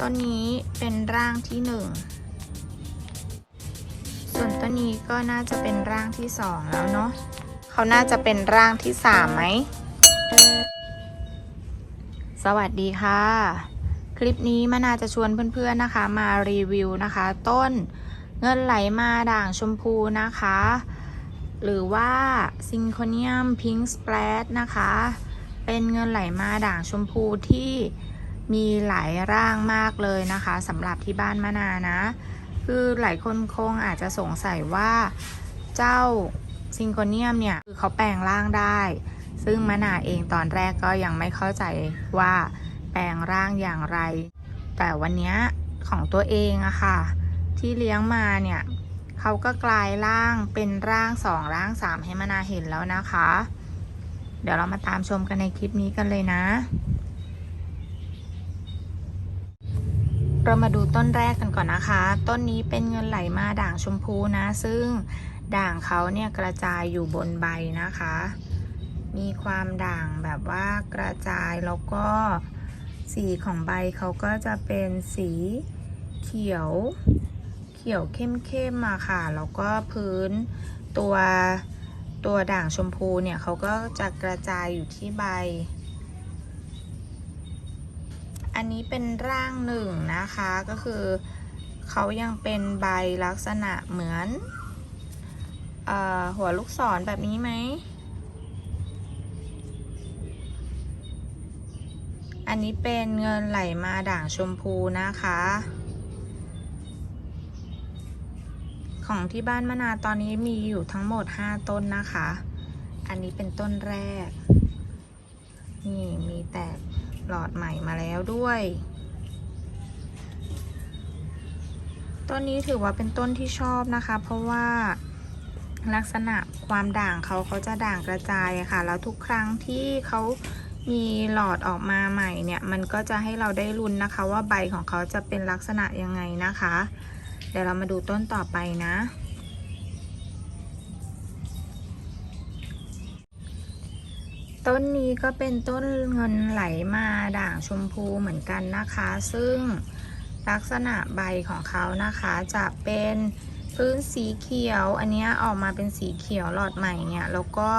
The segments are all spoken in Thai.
ต้นนี้เป็นร่างที่หนึ่งส่วนต้นนี้ก็น่าจะเป็นร่างที่สองแล้วเนาะเขาน่าจะเป็นร่างที่สามไหม สวัสดีค่ะ คลิปนี้มานาจะชวนเพื่อนๆนะคะ มารีวิวนะคะ ต้นเงินไหลมาด่างชมพูนะคะ หรือว่าซิงโคเนียมพิงค์สเปรดนะคะ เป็นเงินไหลมาด่างชมพูที่ มีหลายร่างมากเลยนะคะสำหรับที่บ้านมานานะ คือหลายคนคงอาจจะสงสัยว่าเจ้าซิงโคเนียมเนี่ยคือเขาแปลงร่างได้ ซึ่งมะนาเองตอนแรกก็ยังไม่เข้าใจว่าแปลงร่างอย่างไร แต่วันนี้ของตัวเองอะค่ะ ที่เลี้ยงมาเนี่ยเขาก็กลายร่างเป็นร่างสองร่างสามให้มะนาเห็นแล้วนะคะ เดี๋ยวเรามาตามชมกันในคลิปนี้กันเลยนะ เรามาดูต้นแรกกันก่อนนะคะ ต้นนี้เป็นเงินไหลมาด่างชมพูนะ ซึ่งด่างเขาเนี่ยกระจายอยู่บนใบนะคะ มีความด่างแบบว่ากระจายแล้วก็สีของใบเขาก็จะเป็นสีเขียว เขียวเข้มๆมาค่ะ แล้วก็พื้นตัวตัวด่างชมพูเนี่ยเขาก็จะกระจายอยู่ที่ใบ อันนี้เป็นร่างหนึ่งนะคะก็คือเขายังเป็นใบลักษณะเหมือนออหัวลูกศรแบบนี้ไหม อันนี้เป็นเงินไหลมาด่างชมพูนะคะ ของที่บ้านมะนาตอนนี้มีอยู่ทั้งหมด 5 ต้นนะคะ อันนี้เป็นต้นแรก นี่มีแตก หลอดใหม่มาแล้วด้วย ต้นนี้ถือว่าเป็นต้นที่ชอบนะคะ เพราะว่าลักษณะความด่างเขาเขาจะด่างกระจายค่ะ แล้วทุกครั้งที่เขามีหลอดออกมาใหม่เนี่ย มันก็จะให้เราได้ลุ้นนะคะ ว่าใบของเขาจะเป็นลักษณะยังไงนะคะ เดี๋ยวเรามาดูต้นต่อไปนะ ต้นนี้ก็เป็นต้นเงินไหลมาด่างชมพูเหมือนกันนะคะ ซึ่งลักษณะใบของเขานะคะจะเป็นพื้นสีเขียว อันนี้ออกมาเป็นสีเขียวหลอดใหม่เนี่ยแล้วก็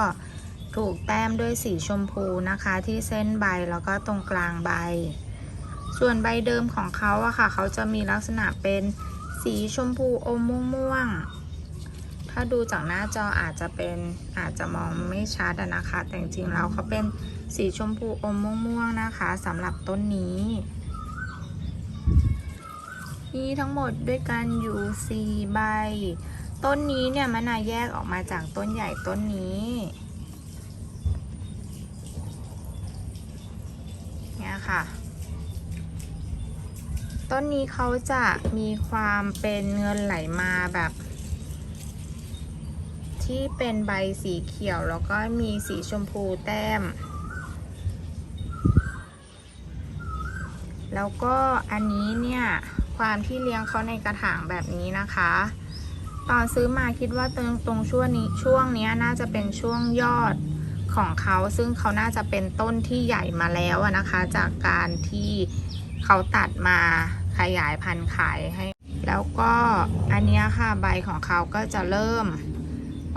ถูกแต้มด้วยสีชมพูนะคะที่เส้นใบแล้วก็ตรงกลางใบ ส่วนใบเดิมของเขาอะค่ะ เขาจะมีลักษณะเป็นสีชมพูอมม่วงๆ ถ้าดูจากหน้าจออาจจะเป็นอาจจะมองไม่ชัดนะคะ แต่จริงๆแล้วเขาเป็นสีชมพูอมม่วงๆนะคะสำหรับต้นนี้ มีทั้งหมดด้วยกันอยู่ 4 ใบ ต้นนี้เนี่ยมันนาแยกออกมาจากต้นใหญ่ต้นนี้เนี่ยค่ะต้นนี้เขาจะมีความเป็นเงินไหลมาแบบ ที่เป็นใบสีเขียวแล้วก็มีสีชมพูแต้ม แล้วก็อันนี้เนี่ยความที่เลี้ยงเขาในกระถางแบบนี้นะคะ ตอนซื้อมาคิดว่าตรงตรงช่วงนี้ช่วงนี้น่าจะเป็นช่วงยอดของเขาซึ่งเขาน่าจะเป็นต้นที่ใหญ่มาแล้วนะคะ จากการที่เขาตัดมาขยายพันธุ์ขายให้ แล้วก็อันนี้ค่ะใบของเขาก็จะเริ่ม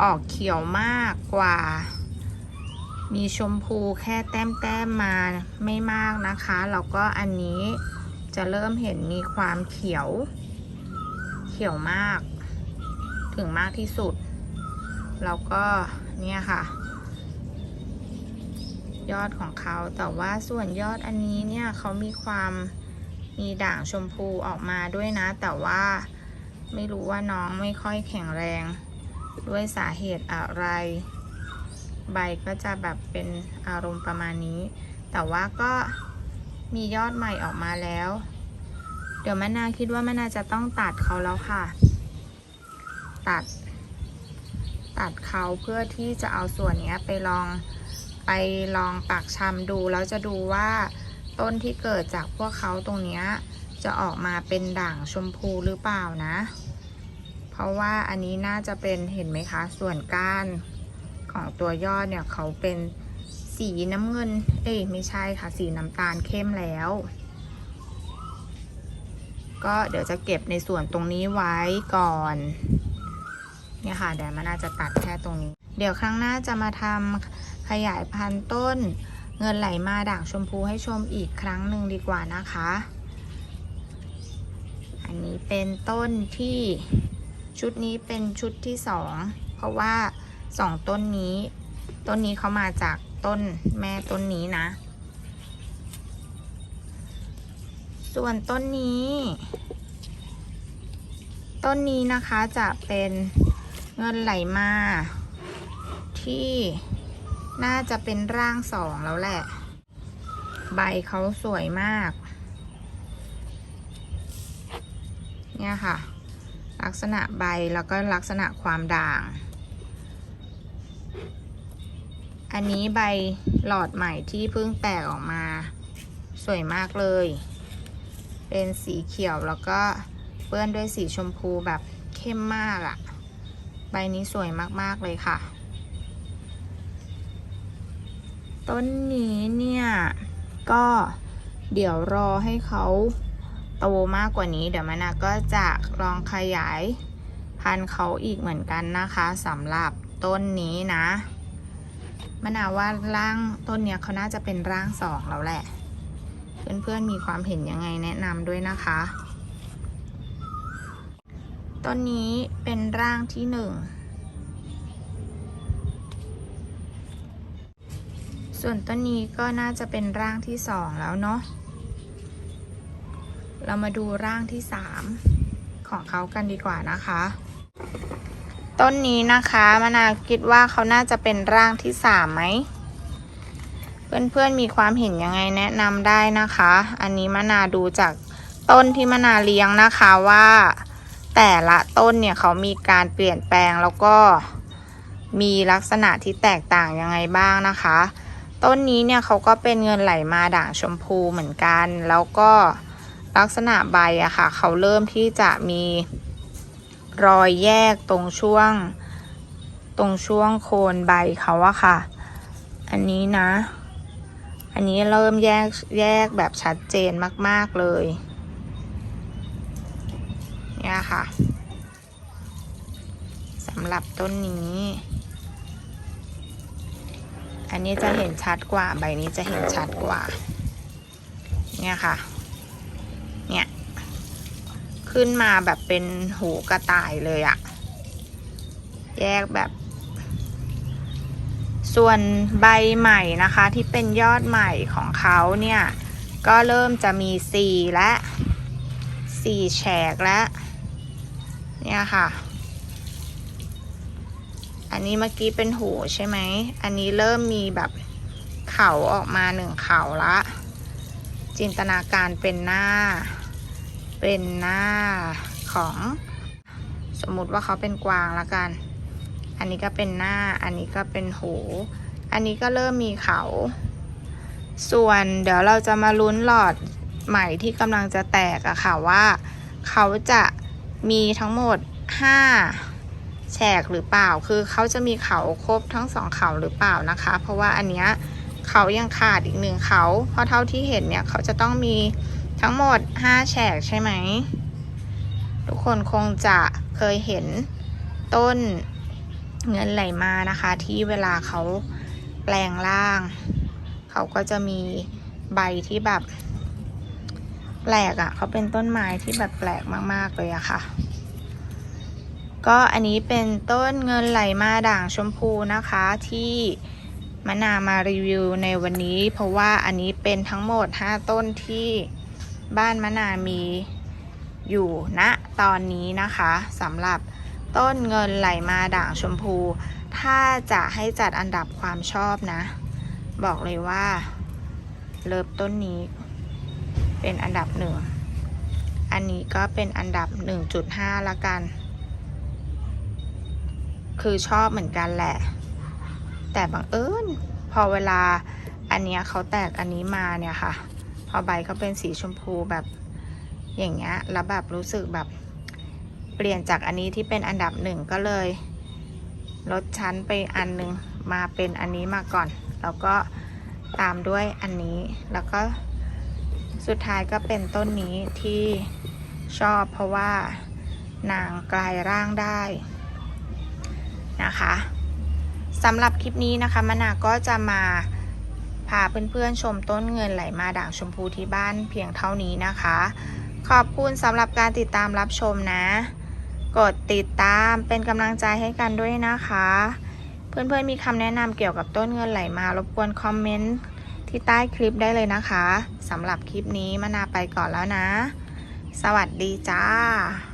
ออกเขียวมากกว่า มีชมพูแค่แต้มแต้มๆมาไม่มากนะคะ แล้วก็อันนี้จะเริ่มเห็นมีความเขียว เขียวมาก ถึงมากที่สุด แล้วก็เนี่ยค่ะ ยอดของเขาแต่ว่าส่วนยอดอันนี้เนี่ยเขามีความมีด่างชมพูออกมาด้วยนะ แต่ว่าไม่รู้ว่าน้องไม่ค่อยแข็งแรง ด้วยสาเหตุอะไร ใบก็จะแบบเป็นอารมณ์ประมาณนี้ แต่ว่าก็มียอดใหม่ออกมาแล้ว เดี๋ยวมะนาคิดว่ามะนาจะต้องตัดเขาแล้วค่ะ ตัด ตัดเขาเพื่อที่จะเอาส่วนนี้ไปลองไปลองปักชำดูแล้วจะดูว่าต้นที่เกิดจากพวกเขาตรงนี้จะออกมาเป็นด่างชมพูหรือเปล่านะ ราะว่าอันนี้น่าจะเป็นเห็นไหมคะ ส่วนก้านของตัวยอดเนี่ยเขาเป็นสีน้ำเงิน เอ้ยไม่ใช่ค่ะ สีน้ำตาลเข้มแล้ว ก็เดี๋ยวจะเก็บในส่วนตรงนี้ไว้ก่อน เนี่ยค่ะเดี๋ยวมันน่าจะตัดแค่ตรงนี้ เดี๋ยวครั้งหน้าจะมาทำขยายพันธุ์ต้น เงินไหลมาด่างชมพูให้ชมอีกครั้งหนึ่งดีกว่านะคะ อันนี้เป็นต้นที่ ชุดนี้เป็นชุดที่สองเพราะว่าสองต้นนี้ ต้นนี้เขามาจากต้นแม่ต้นนี้นะ ส่วนต้นนี้ ต้นนี้นะคะจะเป็นเงินไหลมา ที่น่าจะเป็นร่างสองแล้วแหละ ใบเขาสวยมาก เนี่ยค่ะ ลักษณะใบแล้วก็ลักษณะความด่าง อันนี้ใบหลอดใหม่ที่เพิ่งแตกออกมา สวยมากเลย เป็นสีเขียวแล้วก็เปื้อนด้วยสีชมพูแบบเข้มมากอะ่ะ ใบนี้สวยมากๆเลยค่ะ ต้นนี้เนี่ย ก็เดี๋ยวรอให้เขา โตมากกว่านี้ เดี๋ยวมะนาวก็จะลองขยายพันธุ์เขาอีกเหมือนกันนะคะสำหรับต้นนี้นะมะนาวว่าร่างต้นเนี้ยเขาน่าจะเป็นร่างสองแล้วแหละ เพื่อนๆมีความเห็นยังไงแนะนำด้วยนะคะ ต้นนี้เป็นร่างที่หนึ่งส่วนต้นนี้ก็น่าจะเป็นร่างที่สองแล้วเนาะ เรามาดูร่างที่สามของเขากันดีกว่านะคะ ต้นนี้นะคะมะนาวคิดว่าเขาน่าจะเป็นร่างที่สามไหมเพื่อนๆมีความเห็นยังไงแนะนำได้นะคะ อันนี้มะนาดูจากต้นที่มะนาเลี้ยงนะคะว่า แต่ละต้นเนี่ยเขามีการเปลี่ยนแปลงแล้วก็มีลักษณะที่แตกต่างยังไงบ้างนะคะ ต้นนี้เนี่ยเขาก็เป็นเงินไหลมาด่างชมพูเหมือนกัน แล้วก็ ลักษณะใบอะค่ะ เขาเริ่มที่จะมีรอยแยกตรงช่วง ตรงช่วงโคนใบเขาอะค่ะ อันนี้นะ อันนี้เริ่มแยกแยกแบบชัดเจนมาก ๆ เลย เนี่ยค่ะสำหรับต้นนี้ อันนี้จะเห็นชัดกว่า ใบนี้จะเห็นชัดกว่า เนี่ยค่ะ ขึ้นมาแบบเป็นหูกระต่ายเลยอะแยกแบบ ส่วนใบใหม่นะคะที่เป็นยอดใหม่ของเขาเนี่ย ก็เริ่มจะมีสีและสีแฉกและเนี่ยค่ะ อันนี้เมื่อกี้เป็นหูใช่ไหม อันนี้เริ่มมีแบบเขาออกมาหนึ่งเขาละ จินตนาการเป็นหน้า เป็นหน้าของสมมุติว่าเขาเป็นกวางละกัน อันนี้ก็เป็นหน้า อันนี้ก็เป็นหู อันนี้ก็เริ่มมีเขา ส่วนเดี๋ยวเราจะมาลุ้นหลอดใหม่ที่กำลังจะแตกอะค่ะว่า เขาจะมีทั้งหมด 5 แฉกหรือเปล่า คือเขาจะมีเขาครบทั้งสองเขาหรือเปล่านะคะ เพราะว่าอันเนี้ยเขายังขาดอีกหนึ่งเขา เพราะเท่าที่เห็นเนี่ยเขาจะต้องมี ทั้งหมด 5 แฉกใช่ไหม ทุกคนคงจะเคยเห็นต้นเงินไหลมานะคะ ที่เวลาเขาแปลงร่าง เขาก็จะมีใบที่แบบแปลกอะ่ะ เขาเป็นต้นไม้ที่แบบแปลกมาก ๆ เลยอะค่ะ ก็อันนี้เป็นต้นเงินไหลมาด่างชมพูนะคะที่มะนามารีวิวในวันนี้ เพราะว่าอันนี้เป็นทั้งหมด 5 ต้นที่ บ้านมะนาวมีอยู่ณตอนนี้นะคะสำหรับต้นเงินไหลมาด่างชมพู ถ้าจะให้จัดอันดับความชอบนะ บอกเลยว่าเลิฟต้นนี้เป็นอันดับหนึ่ง อันนี้ก็เป็นอันดับ 1.5 ละกัน คือชอบเหมือนกันแหละ แต่บังเอิญพอเวลาอันเนี้ยเขาแตกอันนี้มาเนี่ยค่ะ พอใบเขาเป็นสีชมพูแบบอย่างเงี้ยแล้วแบบรู้สึกแบบเปลี่ยนจากอันนี้ที่เป็นอันดับหนึ่งก็เลยลดชั้นไปอันหนึ่งมาเป็นอันนี้มาก่อน แล้วก็ตามด้วยอันนี้แล้วก็สุดท้ายก็เป็นต้นนี้ที่ชอบเพราะว่านางกลายร่างได้นะคะสำหรับคลิปนี้นะคะมะนาก็จะมา พาเพื่อนๆชมต้นเงินไหลมาด่างชมพูที่บ้านเพียงเท่านี้นะคะ ขอบคุณสำหรับการติดตามรับชมนะ กดติดตามเป็นกำลังใจให้กันด้วยนะคะ เพื่อนๆมีคำแนะนำเกี่ยวกับต้นเงินไหลมารบกวนคอมเมนต์ที่ใต้คลิปได้เลยนะคะสำหรับคลิปนี้มะนาไปก่อนแล้วนะ สวัสดีจ้า